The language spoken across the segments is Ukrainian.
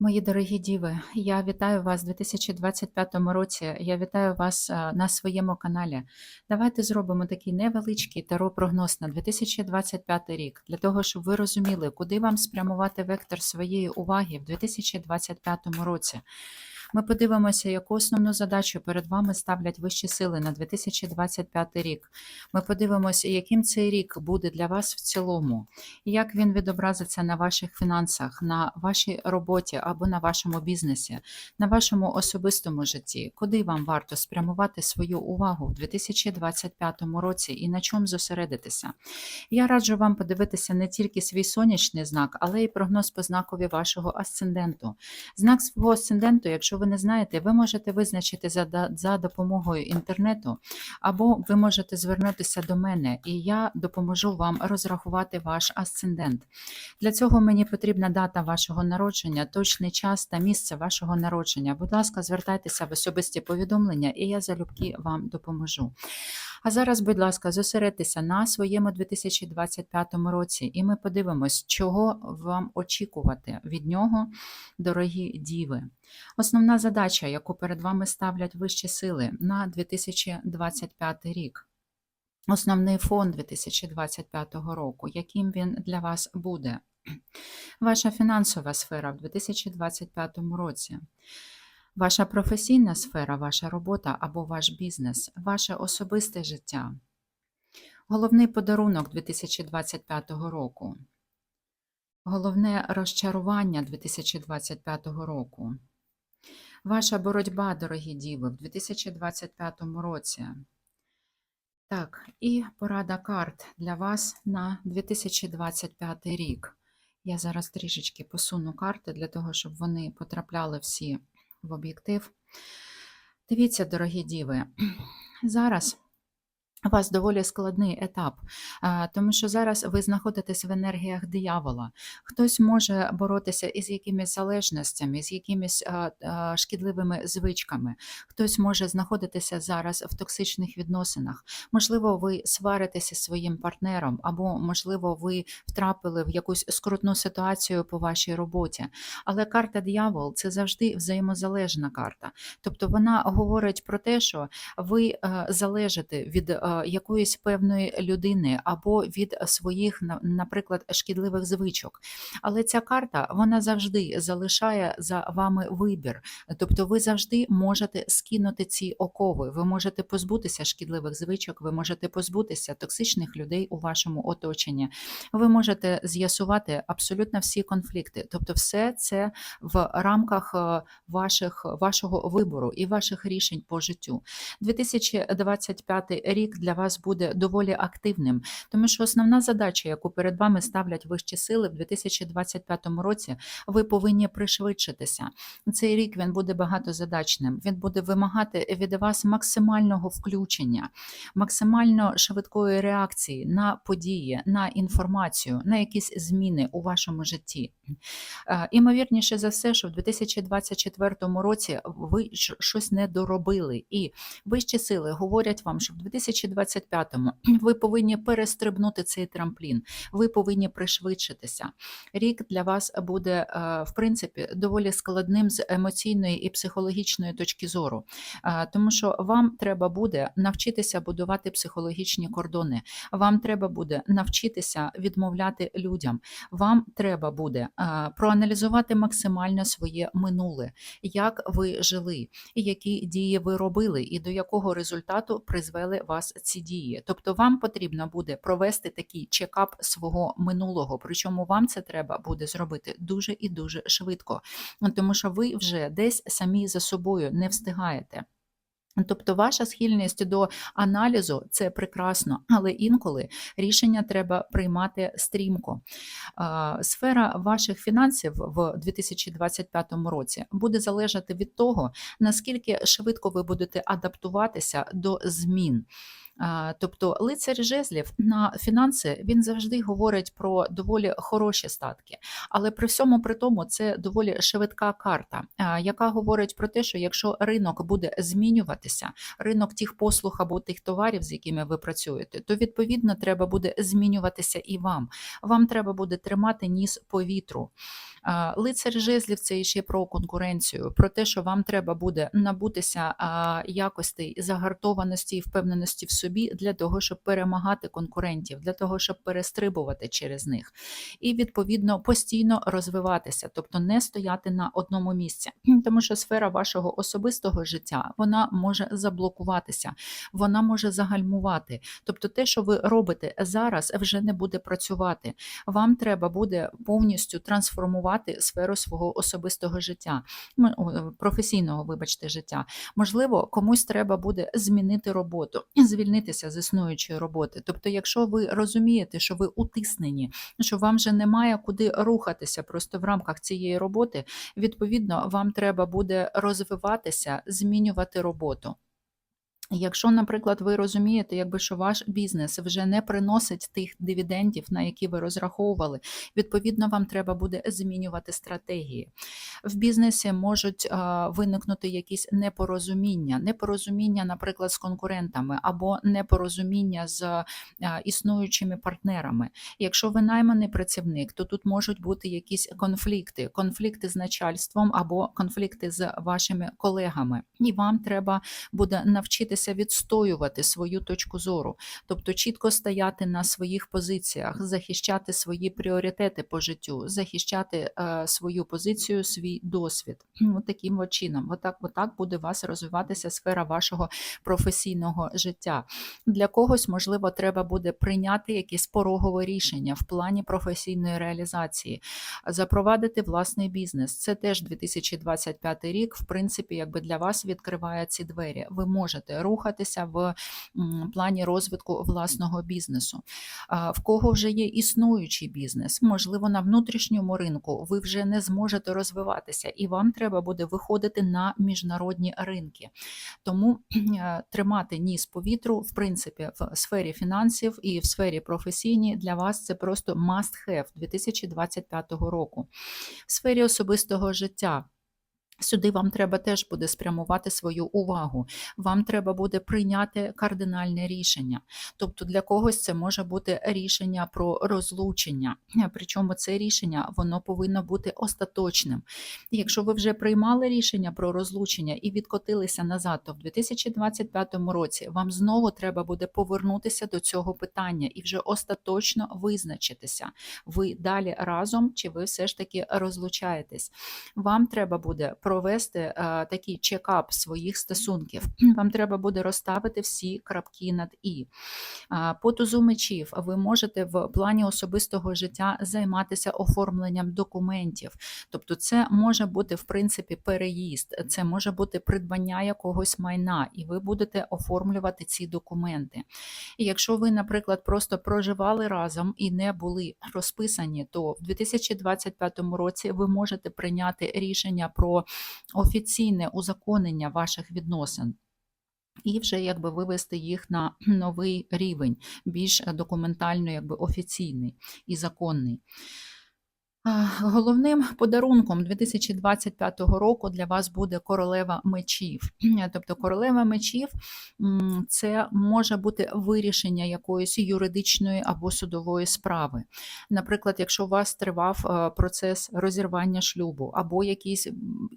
Мої дорогі діви, я вітаю вас у 2025 році. Я вітаю вас на своєму каналі. Давайте зробимо такий невеличкий таро-прогноз на 2025 рік, для того, щоб ви розуміли, куди вам спрямувати вектор своєї уваги в 2025 році. Ми подивимося, яку основну задачу перед вами ставлять вищі сили на 2025 рік. Ми подивимося, яким цей рік буде для вас в цілому, і як він відобразиться на ваших фінансах, на вашій роботі або на вашому бізнесі, на вашому особистому житті, куди вам варто спрямувати свою увагу в 2025 році і на чому зосередитися. Я раджу вам подивитися не тільки свій сонячний знак, але й прогноз по знакові вашого асценденту. Знак свого асценденту, якщо ви не знаєте, ви можете визначити за, за допомогою інтернету, або ви можете звернутися до мене, і я допоможу вам розрахувати ваш асцендент. Для цього мені потрібна дата вашого народження, точний час та місце вашого народження. Будь ласка, звертайтеся в особисті повідомлення, і я залюбки вам допоможу. А зараз, будь ласка, зосередьтеся на своєму 2025 році, і ми подивимось, чого вам очікувати від нього, дорогі діви. Основна задача, яку перед вами ставлять вищі сили на 2025 рік. Основний фон 2025 року, яким він для вас буде. Ваша фінансова сфера в 2025 році. Ваша професійна сфера, ваша робота або ваш бізнес, ваше особисте життя. Головний подарунок 2025 року. Головне розчарування 2025 року. Ваша боротьба, дорогі діви, в 2025 році. Так, і порада карт для вас на 2025 рік. Я зараз трішечки посуну карти для того, щоб вони потрапляли всі в об'єктив. Дивіться, дорогі діви, зараз у вас доволі складний етап, тому що зараз ви знаходитесь в енергіях диявола. Хтось може боротися із якимись залежностями, з якимись а, а, шкідливими звичками. Хтось може знаходитися зараз в токсичних відносинах. Можливо, ви сваритеся зі своїм партнером, або, можливо, ви втрапили в якусь скрутну ситуацію по вашій роботі. Але карта диявол це завжди взаємозалежна карта. Тобто вона говорить про те, що ви е, залежите від е, якоїсь певної людини або від своїх, на- наприклад, шкідливих звичок. Але ця карта вона завжди залишає за вами вибір. Тобто ви завжди можете скинути ці окови. Ви можете позбутися шкідливих звичок, ви можете позбутися токсичних людей у вашому оточенні. Ви можете з'ясувати абсолютно всі конфлікти. Тобто, все це в рамках е, ваших, вашого вибору і ваших рішень по життю. 2025 рік для вас буде доволі активним, тому що основна задача, яку перед вами ставлять вищі сили в 2025 році, ви повинні пришвидшитися. Цей рік він буде багатозадачним. Він буде вимагати від вас максимального включення, максимально швидкої реакції на події, на інформацію, на якісь зміни у вашому житті. Е, Імовірніше за все, що в 2024 році ви щось не доробили, і вищі сили говорять вам, що в 2025-му ви повинні перестрибнути цей трамплін, ви повинні пришвидшитися. Рік для вас буде, е, в принципі, доволі складним з емоційної і психологічної точки зору, Е, тому що вам треба буде навчитися будувати психологічні кордони. Вам треба буде навчитися відмовляти людям. Вам треба буде е, проаналізувати максимально своє минуле, як ви жили, які дії ви робили, і до якого результату призвели вас ці дії. Тобто, вам потрібно буде провести такий чекап свого минулого. Причому вам це треба буде зробити дуже і дуже швидко, тому що ви вже десь самі за собою не встигаєте. Тобто ваша схильність до аналізу це прекрасно, але інколи рішення треба приймати стрімко. Сфера ваших фінансів в 2025 році буде залежати від того, наскільки швидко ви будете адаптуватися до змін. А, Тобто лицар жезлів на фінанси він завжди говорить про доволі хороші статки, але при всьому при тому це доволі швидка карта, яка говорить про те, що якщо ринок буде змінюватися, ринок тих послуг або тих товарів, з якими ви працюєте, то відповідно треба буде змінюватися і вам. Вам треба буде тримати ніс по вітру. А, Лицар жезлів це ще про конкуренцію, про те, що вам треба буде набутися якостей загартованості і впевненості в собі для того, щоб перемагати конкурентів, для того, щоб перестрибувати через них, і відповідно постійно розвиватися, тобто не стояти на одному місці, тому що сфера вашого особистого життя вона може заблокуватися, вона може загальмувати. Тобто, те, що ви робите зараз, вже не буде працювати. Вам треба буде повністю трансформувати сферу свого особистого життя, професійного, вибачте, життя. Можливо, комусь треба буде змінити роботу, звільнитися з існуючої роботи. Тобто, якщо ви розумієте, що ви утиснені, що вам вже немає куди рухатися просто в рамках цієї роботи, відповідно, вам треба буде розвиватися, змінювати роботу. Якщо, наприклад, ви розумієте, якби що ваш бізнес вже не приносить тих дивідендів, на які ви розраховували, відповідно, вам треба буде змінювати стратегії. В бізнесі можуть виникнути якісь непорозуміння, непорозуміння, наприклад, з конкурентами або непорозуміння з існуючими партнерами. Якщо ви найманий працівник, то тут можуть бути якісь конфлікти, конфлікти з начальством або конфлікти з вашими колегами, і вам треба буде навчитися відстоювати свою точку зору, тобто чітко стояти на своїх позиціях, захищати свої пріоритети по життю, захищати е, свою позицію, свій досвід. От таким от чином, отак, отак буде у вас розвиватися сфера вашого професійного життя. Для когось, можливо, треба буде прийняти якесь порогове рішення в плані професійної реалізації, запровадити власний бізнес. Це теж 2025 рік, в принципі, якби для вас відкриває ці двері. Ви можете рухатися в плані розвитку власного бізнесу. В кого вже є існуючий бізнес, можливо, на внутрішньому ринку ви вже не зможете розвиватися, і вам треба буде виходити на міжнародні ринки. Тому е, тримати ніс по вітру, в принципі, в сфері фінансів і в сфері професійній для вас це просто must have 2025 року. В сфері особистого життя. Сюди вам треба теж буде спрямувати свою увагу. Вам треба буде прийняти кардинальне рішення. Тобто для когось це може бути рішення про розлучення. Причому це рішення воно повинно бути остаточним. Якщо ви вже приймали рішення про розлучення і відкотилися назад, то в 2025 році вам знову треба буде повернутися до цього питання і вже остаточно визначитися, ви далі разом чи ви все ж таки розлучаєтесь. Вам треба буде провести е, такий чекап своїх стосунків. Вам треба буде розставити всі крапки над і. А, По тузу мечів ви можете в плані особистого життя займатися оформленням документів. Тобто, це може бути в принципі переїзд, це може бути придбання якогось майна, і ви будете оформлювати ці документи. І якщо ви, наприклад, просто проживали разом і не були розписані, то в 2025 році ви можете прийняти рішення про офіційне узаконення ваших відносин. І вже якби вивести їх на новий рівень, більш документально, якби офіційний і законний. Головним подарунком 2025 року для вас буде королева мечів. Тобто королева мечів це може бути вирішення якоїсь юридичної або судової справи. Наприклад, якщо у вас тривав е, процес розірвання шлюбу або якийсь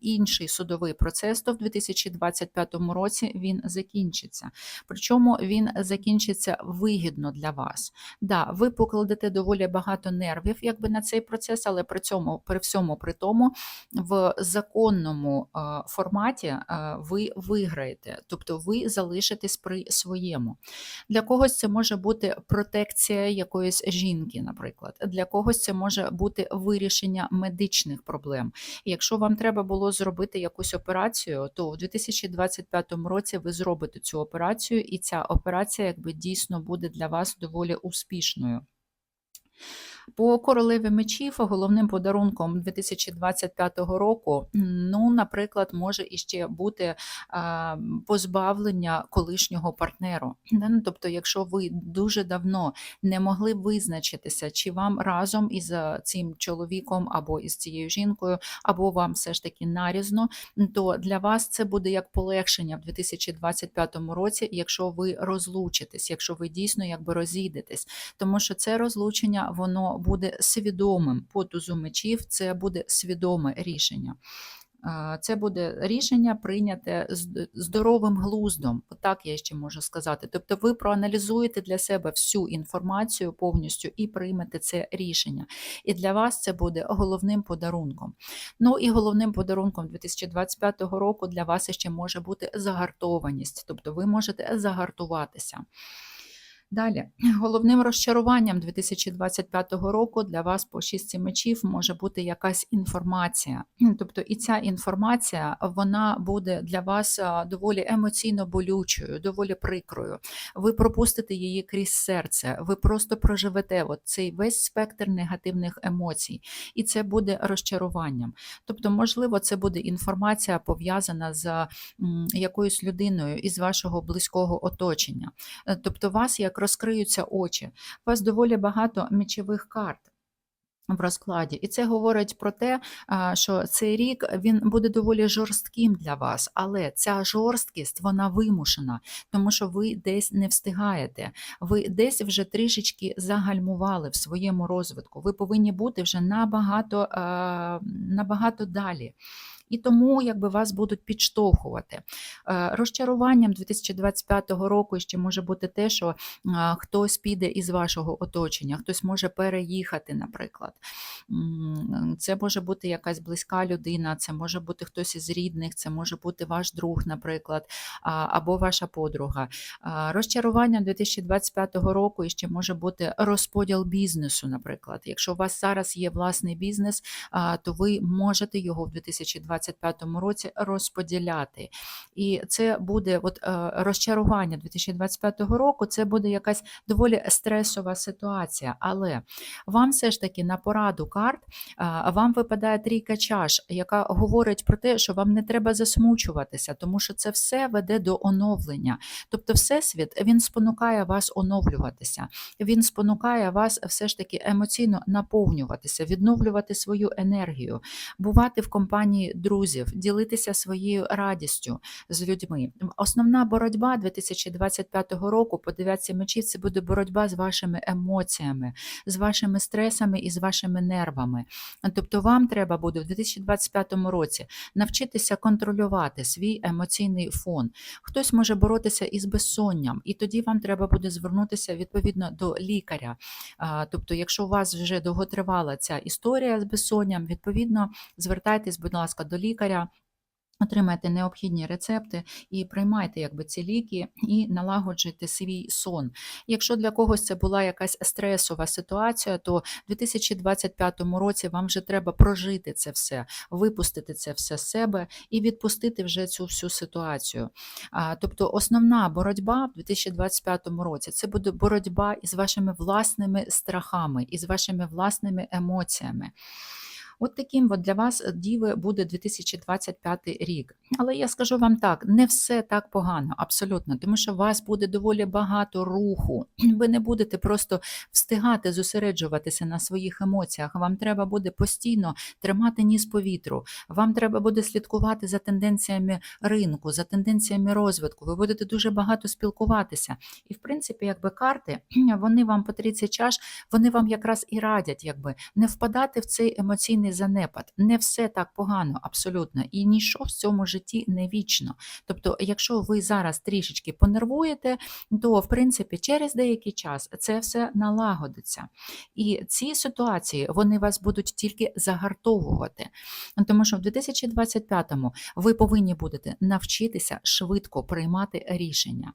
інший судовий процес, то в 2025 році він закінчиться. Причому він закінчиться вигідно для вас. Да, ви покладете доволі багато нервів якби на цей процес, але при цьому при всьому при тому в законному е, форматі е, ви виграєте, тобто ви залишитесь при своєму. Для когось це може бути протекція якоїсь жінки, наприклад. Для когось це може бути вирішення медичних проблем. Якщо вам треба було зробити якусь операцію, то в 2025 році ви зробите цю операцію, і ця операція якби дійсно буде для вас доволі успішною. По королеві мечів головним подарунком 2025 року, ну, наприклад, може іще бути позбавлення колишнього партнеру. Ну, Тобто, якщо ви дуже давно не могли визначитися, чи вам разом із цим чоловіком або із цією жінкою, або вам все ж таки нарізно, то для вас це буде як полегшення в 2025 році, якщо ви розлучитесь, якщо ви дійсно якби розійдетесь. Тому що це розлучення воно буде свідомим по тузу мечів, це буде свідоме рішення. Це буде рішення прийняте здоровим глуздом, так я ще можу сказати. Тобто ви проаналізуєте для себе всю інформацію повністю і приймете це рішення. І для вас це буде головним подарунком. Ну і головним подарунком 2025 року для вас ще може бути загартованість, тобто ви можете загартуватися. Далі, головним розчаруванням 2025 року для вас по шістці мечів може бути якась інформація. Тобто, і ця інформація вона буде для вас доволі емоційно болючою, доволі прикрою. Ви пропустите її крізь серце, ви просто проживете от цей весь спектр негативних емоцій, і це буде розчаруванням. Тобто, можливо, це буде інформація пов'язана з якоюсь людиною із вашого близького оточення. Е, Тобто, вас як розкриються очі, у вас доволі багато мечових карт. В розкладі, і це говорить про те, що цей рік він буде доволі жорстким для вас, але ця жорсткість вона вимушена, тому що ви десь не встигаєте. Ви десь вже трішечки загальмували в своєму розвитку. Ви повинні бути вже набагато, набагато далі. І тому якби вас будуть підштовхувати. Е, Розчаруванням 2025 року ще може бути те, що хтось піде із вашого оточення, хтось може переїхати, наприклад. Це може бути якась близька людина, це може бути хтось із рідних, це може бути ваш друг, наприклад, або ваша подруга. Розчаруванням 2025 року ще може бути розподіл бізнесу, наприклад. Якщо у вас зараз є власний бізнес, то ви можете його в 2025 році розподіляти. І це буде от, е, розчарування 2025 року, це буде якась доволі стресова ситуація. Але вам все ж таки на пораду карт вам випадає трійка чаш, яка говорить про те, що вам не треба засмучуватися, тому що це все веде до оновлення. Тобто, Всесвіт він спонукає вас оновлюватися, він спонукає вас все ж таки емоційно наповнюватися, відновлювати свою енергію, бувати в компанії друзів, ділитися своєю радістю з людьми. Основна боротьба 2025 року по дев'ятці мечів це буде боротьба з вашими емоціями, з вашими стресами і з вашими нервами. Тобто, вам треба буде в 2025 році навчитися контролювати свій емоційний фон. Хтось може боротися із безсонням, і тоді вам треба буде звернутися відповідно до лікаря. Тобто, якщо у вас вже довготривала ця історія з безсонням, відповідно звертайтесь, будь ласка, до лікаря. Отримайте необхідні рецепти і приймайте якби ці ліки і налагоджуйте свій сон. Якщо для когось це була якась стресова ситуація, то в 2025 році вам вже треба прожити це все, випустити це все з себе і відпустити вже цю всю ситуацію. А, Тобто основна боротьба в 2025 році це буде боротьба із вашими власними страхами, із вашими власними емоціями. От таким от для вас е, діви буде 2025 рік. Але я скажу вам так: не все так погано, абсолютно, тому що у вас буде доволі багато руху. Ви не будете просто встигати зосереджуватися на своїх емоціях. Вам треба буде постійно тримати ніс по вітру. Вам треба буде слідкувати за тенденціями ринку, за тенденціями розвитку. Ви будете дуже багато спілкуватися. І, в принципі, якби карти, вони вам по 30 чаш, вони вам якраз і радять, якби не впадати в цей емоційний занепад. Не все так погано, абсолютно, і нічого в цьому житті не вічно. Тобто, якщо ви зараз трішечки понервуєте, то в принципі через деякий час це все налагодиться. І ці ситуації вони вас будуть тільки загартовувати. Тому що в 2025-му ви повинні будете навчитися швидко приймати рішення.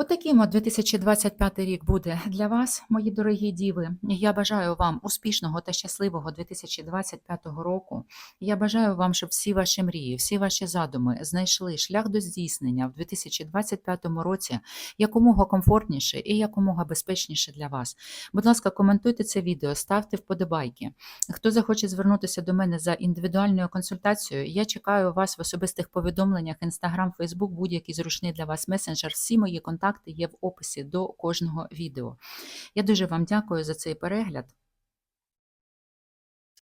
Отаким от 2025 рік буде для вас, мої дорогі діви. Я бажаю вам успішного та щасливого 2025 року. Я бажаю вам, щоб всі ваші мрії, всі ваші задуми знайшли шлях до здійснення в 2025 році якомога комфортніше і якомога безпечніше для вас. Будь ласка, коментуйте це відео, ставте вподобайки. Хто захоче звернутися до мене за індивідуальною консультацією, я чекаю вас в особистих повідомленнях Instagram, Facebook, будь-який зручний для вас месенджер. Всі мої контакти є в описі до кожного відео. Я дуже вам дякую за цей перегляд.